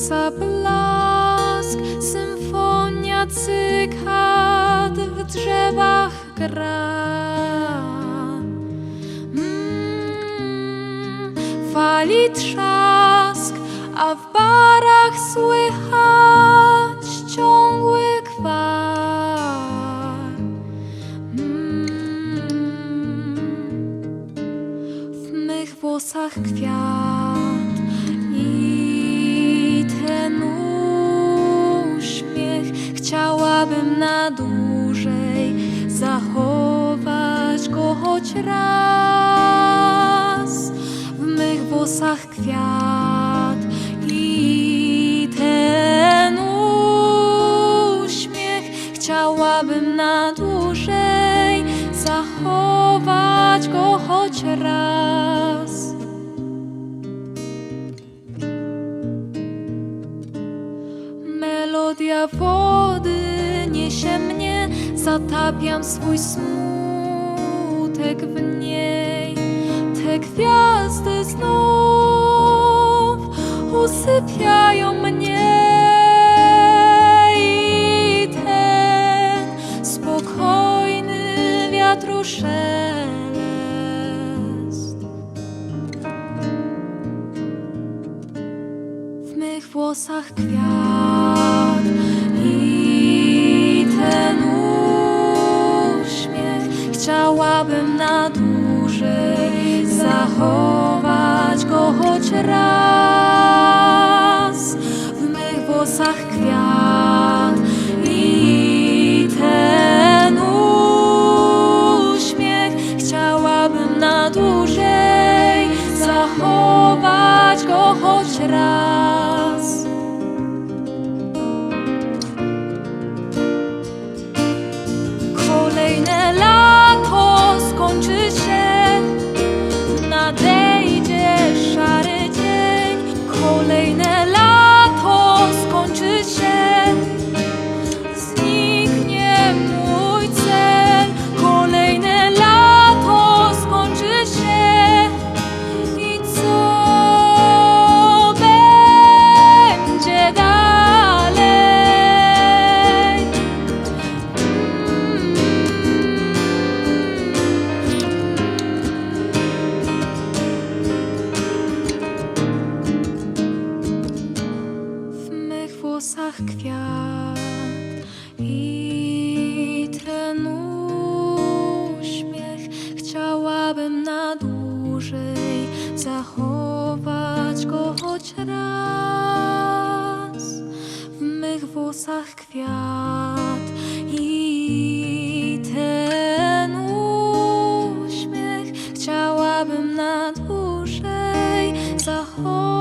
słońca blask, symfonia cykad w drzewach gra. Mm, fali trzask, a w barach słychać ciągły gwar. Mm, w mych włosach kwiat i na dłużej zachować go choć raz. W mych włosach kwiat i ten uśmiech chciałabym na dłużej zachować go choć raz. Melodia wody zatapiam swój smutek w niej. Te gwiazdy znów usypiają mnie i ten spokojny wiatru szelest. w mych włosach kwiat zachować go choć włosach kwiat i ten uśmiech. Chciałabym na dłużej zachować go choć raz. W mych włosach kwiat i ten uśmiech. Chciałabym na dłużej zachować